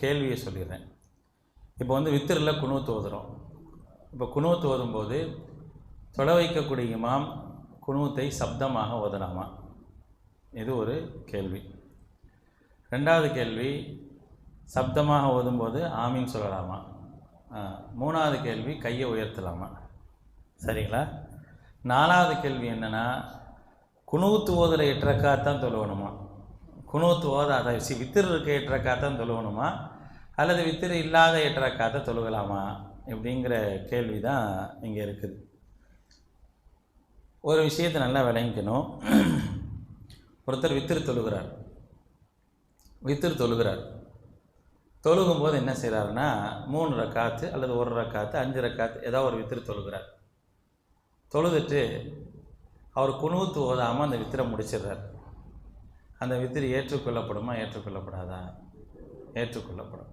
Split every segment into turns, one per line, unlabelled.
கேள்வியை சொல்லிடுறேன். இப்போ வந்து வித்திரில் குணூத்து ஓதுறோம். இப்போ குணூத்து ஓதும்போது தொலை வைக்கக்கூடிய இமாம் குணூத்தை சப்தமாக ஓதலாமா? இது ஒரு கேள்வி. ரெண்டாவது கேள்வி சப்தமாக ஓதும்போது ஆமீன் சொல்லலாமா? மூணாவது கேள்வி கையை உயர்த்தலாமா? சரிங்களா? நாலாவது கேள்வி என்னென்னா குணூத்து ஓதுற எட்டரக்காத்தான் தொழுவணுமா? குணூத்து ஓதாத சி வித்திரு இருக்க எட்டரக்காத்தான் தொழுகணுமா அல்லது வித்திரு இல்லாத எட்டரக்காத்தை தொழுகலாமா? இப்படிங்கிற கேள்வி தான் இங்கே இருக்குது. ஒரு விஷயத்தை நல்லா விளங்கிக்கணும். ஒருத்தர் வித்திரு தொழுகிறார். வித்திரு தொழுகிறார். தொழுகும்போது என்ன செய்கிறாருன்னா மூணு ரக்காத்து அல்லது ஒரு ரக்காத்து அஞ்சு ரக்காத்து ஏதோ ஒரு வித்திரு தொழுகிறார். தொழுதுட்டு அவர் குணூத்து ஓதாமல் அந்த வித்திரை முடிச்சிடுறார். அந்த வித்திரி ஏற்றுக்கொள்ளப்படுமா? ஏற்றுக்கொள்ளப்படாதா? ஏற்றுக்கொள்ளப்படும்.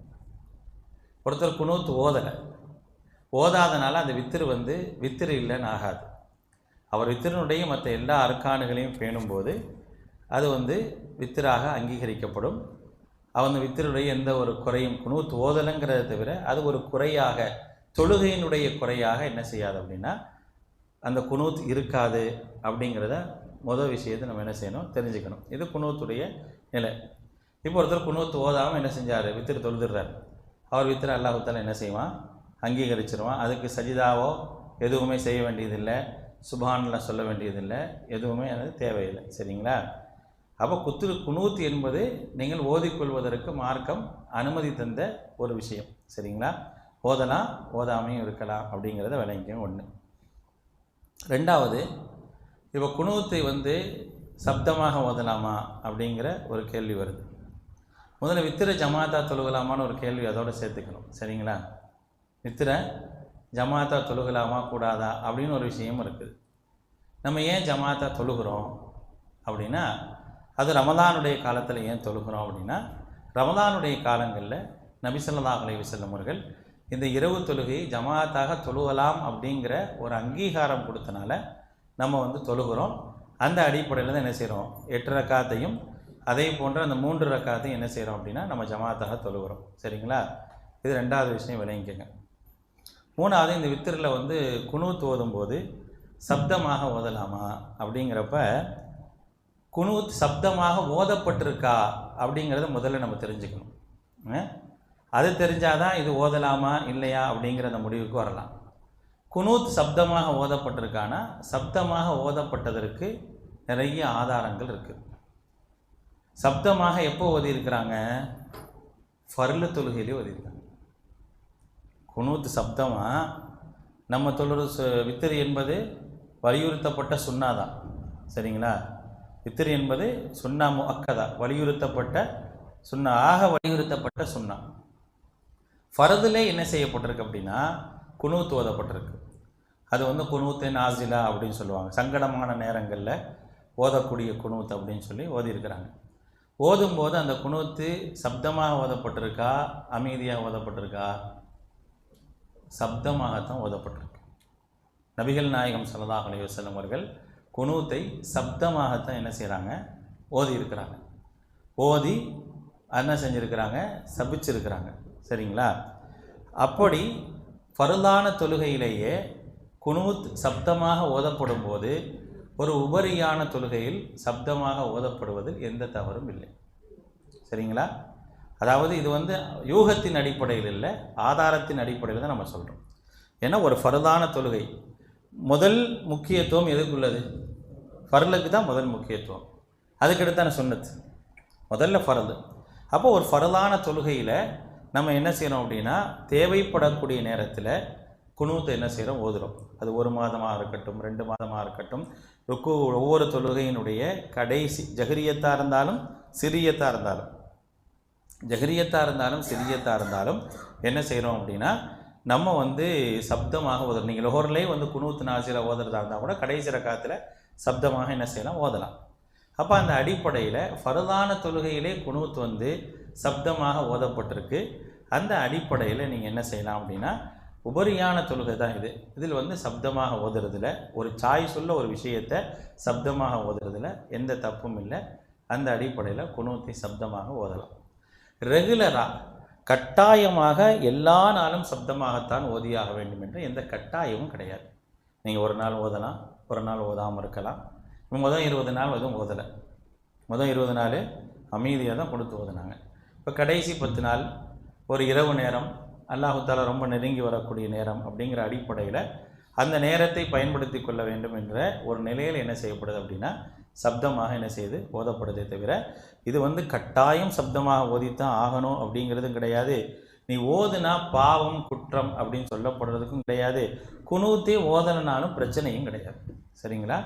ஒருத்தர் குணூத்து ஓதலை. ஓதாதனால அந்த வித்திரு வந்து வித்திரு இல்லைன்னு ஆகாது. அவர் வித்திரனுடைய மற்ற எல்லா அர்க்கானுகளையும் பேணும்போது அது வந்து வித்திராக அங்கீகரிக்கப்படும். அவன் வித்திரனுடைய எந்த ஒரு குறையும் குணூத்து ஓதலைங்கிறத தவிர அது ஒரு குறையாக தொழுகையினுடைய குறையாக என்ன செய்யாது அப்படின்னா அந்த குணூத் இருக்காது அப்படிங்கிறத முதல் விஷயத்தை நம்ம என்ன செய்யணும்? தெரிஞ்சுக்கணும். இது குணவத்துடைய நிலை. இப்போ ஒருத்தர் குணவத்து ஓதாமல் என்ன செஞ்சார்? வித்திரு தொழுதுறார் அவர் வித்திர அல்லாஹுத்தால என்ன செய்வான்? அங்கீகரிச்சிருவான். அதுக்கு சஜிதாவோ எதுவுமே செய்ய வேண்டியதில்லை. சுபானில் சொல்ல வேண்டியதில்லை. எதுவுமே அது தேவையில்லை. சரிங்களா? அப்போ குத்து குணூத்து என்பது நீங்கள் ஓதிக்கொள்வதற்கு மார்க்கம் அனுமதி தந்த ஒரு விஷயம். சரிங்களா? ஓதலாம் ஓதாமையும் இருக்கலாம் அப்படிங்கிறத விளங்கிக்க ஒன்று ரெண்டாவது இப்போ குணூத்தை வந்து சப்தமாக ஓதலாமா அப்படிங்கிற ஒரு கேள்வி வருது. முதல்ல வித்திர ஜமாத்தா தொழுகலாமான்னு ஒரு கேள்வி அதோட சேர்த்துக்கணும். சரிங்களா? வித்திர ஜமாத்தா தொழுகலாமா கூடாதா அப்படின்னு ஒரு விஷயம் இருக்குது. நம்ம ஏன் ஜமாத்தா தொழுகிறோம் அப்படின்னா அது ரமதானுடைய காலத்தில் ஏன் தொழுகிறோம் அப்படின்னா ரமதானுடைய காலங்களில் நபி ஸல்லல்லாஹு அவர்கள் இந்த இரவு தொழுகையை ஜமாத்தாக தொழுகலாம் அப்படிங்கிற ஒரு அங்கீகாரம் கொடுத்தனால நம்ம வந்து தொழுகிறோம். அந்த அடிப்படையில் தான் என்ன செய்கிறோம் எட்டு ரக்காத்தையும் அதே போன்ற அந்த மூன்று ரக்காத்தையும் என்ன செய்கிறோம் அப்படின்னா நம்ம ஜமாத்தாக தொழுகிறோம். சரிங்களா? இது ரெண்டாவது விஷயம் விளங்கிக்கங்க. மூணாவது இந்த வித்திரில் வந்து குனூத் ஓதும்போது சப்தமாக ஓதலாமா? அப்படிங்கிறப்ப குணூத் சப்தமாக ஓதப்பட்டிருக்கா? அப்படிங்கிறத முதல்ல நம்ம தெரிஞ்சுக்கணும். அது தெரிஞ்சாதான் இது ஓதலாமா? இல்லையா? அப்படிங்கிற அந்த முடிவுக்கு வரலாம். குனூத் சப்தமாக ஓதப்பட்டிருக்கானா? சப்தமாக ஓதப்பட்டதற்கு நிறைய ஆதாரங்கள் இருக்குது சப்தமாக எப்போ ஓதியிருக்கிறாங்க? ஃபர்லு தொழுகையிலே ஓதியிருக்காங்க. குனூத் சப்தமாக நம்ம தொழுற வித்திரி என்பது வலியுறுத்தப்பட்ட சுண்ணாதான் சரிங்களா? வித்திரி என்பது சுண்ணா முஅக்கதா வலியுறுத்தப்பட்ட சுண்ணா ஆக வலியுறுத்தப்பட்ட சுண்ணா ஃபரதுலே என்ன செய்யப்பட்டிருக்கு அப்படின்னா குனூத் ஓதப்பட்டிருக்கு அது வந்து குனூத்து நாசிலா அப்படின்னு சொல்லுவாங்க. சங்கடமான நேரங்களில் ஓதக்கூடிய குனூத் அப்படின்னு சொல்லி ஓதியிருக்கிறாங்க. ஓதும்போது அந்த குனூத்து சப்தமாக ஓதப்பட்டிருக்கா? அமைதியாக ஓதப்பட்டிருக்கா? சப்தமாகத்தான் ஓதப்பட்டிருக்கு. நபிகள் நாயகம் ஸல்லல்லாஹு அலைஹி வஸல்லம் அவர்கள் குனூத்தை சப்தமாகத்தான் என்ன செய்கிறாங்க ஓதி இருக்கிறாங்க ஓதி என்ன செஞ்சுருக்கிறாங்க? சபிச்சிருக்கிறாங்க. சரிங்களா? அப்படி ஃபருளான தொழுகையிலேயே குனூத் சப்தமாக ஓதப்படும் போது ஒரு உபரியான தொழுகையில் சப்தமாக ஓதப்படுவதில் எந்த தவறும் இல்லை. சரிங்களா? அதாவது இது வந்து யூகத்தின் அடிப்படையில் இல்லை ஆதாரத்தின் அடிப்படையில் தான் நம்ம சொல்கிறோம் ஏன்னா ஒரு ஃபருதான தொழுகை முதல் முக்கியத்துவம் எதுக்குள்ளது? ஃபர்லுக்கு தான் முதல் முக்கியத்துவம். அதுக்கடுத்தான சொன்னது முதல்ல ஃபரது அப்போ ஒரு ஃபரலான தொழுகையில் நம்ம என்ன செய்கிறோம் அப்படின்னா தேவைப்படக்கூடிய நேரத்தில் குனூத்தை என்ன செய்கிறோம் ஓதுகிறோம் அது ஒரு மாதமாக இருக்கட்டும் ரெண்டு மாதமாக இருக்கட்டும். ருக்கு ஒவ்வொரு தொழுகையினுடைய கடைசி ஜஹரியத்தாக இருந்தாலும் சிறியத்தாக இருந்தாலும் ஜஹரியத்தாக இருந்தாலும் சிறியத்தாக இருந்தாலும் என்ன செய்கிறோம் அப்படின்னா நம்ம வந்து சப்தமாக ஓதுறோம். நீங்கள் லோகர்லேயே வந்து குனூத்து நாசியில் ஓதுறதா இருந்தால் கூட கடைசி ரக்காத்தில் சப்தமாக என்ன செய்யலாம்? ஓதலாம். அப்போ அந்த அடிப்படையில் ஃபருதான தொழுகையிலே குனூத் வந்து சப்தமாக ஓதப்பட்டிருக்கு. அந்த அடிப்படையில் நீங்கள் என்ன செய்யலாம் அப்படின்னா உபரியான தொழுகை தான் இது. இதில் வந்து சப்தமாக ஓதுறதில் ஒரு சாய் சொல்ல ஒரு விஷயத்தை சப்தமாக ஓதுறதில் எந்த தப்பும் இல்லை. அந்த அடிப்படையில் குணத்தை சப்தமாக ஓதலாம். ரெகுலராக கட்டாயமாக எல்லா நாளும் சப்தமாகத்தான் ஓதியாக வேண்டும் என்று எந்த கட்டாயமும் கிடையாது. நீங்கள் ஒரு நாள் ஓதலாம் ஒரு நாள் ஓதாமல் இருக்கலாம். முதல் இருபது நாள் எதுவும் ஓதலை. முதல் இருபது நாள் அமைதியாக தான் கொடுத்து ஓதுனாங்க. இப்போ கடைசி பத்து நாள் ஒரு இரவு நேரம் அல்லாஹுத்தாலா ரொம்ப நெருங்கி வரக்கூடிய நேரம் அப்படிங்கிற அடிப்படையில் அந்த நேரத்தை பயன்படுத்தி கொள்ள வேண்டும் என்ற ஒரு நிலையில் என்ன செய்யப்படுது அப்படின்னா சப்தமாக என்ன செய்து ஓதப்படுதே தவிர இது வந்து கட்டாயம் சப்தமாக ஓதித்தான் ஆகணும் அப்படிங்கிறதும் கிடையாது. நீ ஓதுனா பாவம் குற்றம் அப்படின்னு சொல்லப்படுறதுக்கும் கிடையாது. குணூத்தே ஓதனாலும் பிரச்சனையும் கிடையாது. சரிங்களா?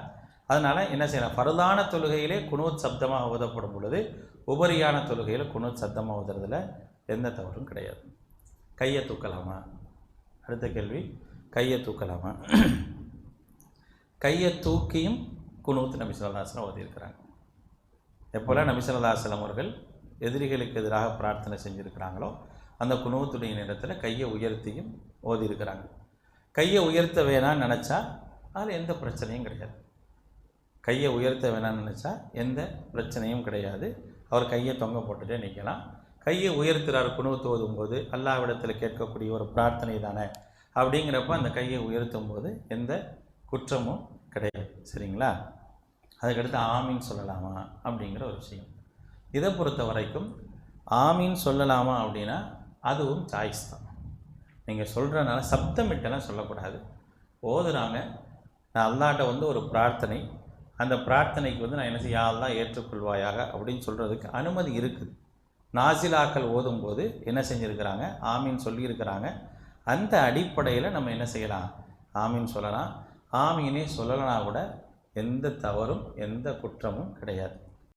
அதனால் என்ன செய்யலாம்? பருதான தொழுகையிலே குணோத் சப்தமாக ஓதப்படும் பொழுது உபரியான தொழுகையில் குணோத் சப்தமாக ஓதுறதுல எந்த தவறும் கிடையாது. கையை தூக்கலாமா? அடுத்த கேள்வி. கையை தூக்கலாமா? கையை தூக்கியும் குணூத் நபி சொல்லதாசனம் ஓதியிருக்கிறாங்க. எப்போல்லாம் நபி சொல்லதாசலம் அவர்கள் எதிரிகளுக்கு எதிராக பிரார்த்தனை செஞ்சுருக்கிறாங்களோ அந்த குனூத்துடைய நேரத்தில் கையை உயர்த்தியும் ஓதியிருக்கிறாங்க. கையை உயர்த்த வேணாம்னு நினச்சா அதில் எந்த பிரச்சனையும் கிடையாது. கையை உயர்த்த வேணாம்னு நினச்சா எந்த பிரச்சனையும் கிடையாது. அவர் கையை தொங்க போட்டுட்டே நிற்கலாம் கையை உயர்த்துறார் ஓதும் போது அல்லாவிடத்தில் கேட்கக்கூடிய ஒரு பிரார்த்தனை தானே? அப்படிங்கிறப்ப அந்த கையை உயர்த்தும் போது எந்த குற்றமும் கிடையாது. சரிங்களா? அதுக்கடுத்து ஆமீன் சொல்லலாமா அப்படிங்கிற ஒரு விஷயம். இதை பொறுத்த வரைக்கும் ஆமீன் சொல்லலாமா அப்படின்னா அதுவும் சாய்ஸ் தான். நீங்கள் சொல்கிறனால சப்தமிட்டெல்லாம் சொல்லக்கூடாது. ஓதுறாங்க. நான் அல்லாட்ட வந்து ஒரு பிரார்த்தனை அந்த பிரார்த்தனைக்கு வந்து நான் என்ன செய்ய யாரெல்லாம் ஏற்றுக்கொள்வாயாக அப்படின்னு சொல்கிறதுக்கு அனுமதி இருக்குது நாசிலாக்கள் ஓதும்போது என்ன செஞ்சுருக்கிறாங்க? ஆமீன் சொல்லியிருக்கிறாங்க. அந்த அடிப்படையில் நம்ம என்ன செய்யலாம்? ஆமீன் சொல்லலாம். ஆமீனே சொல்லலைனா கூட எந்த தவறும் எந்த குற்றமும் கிடையாது.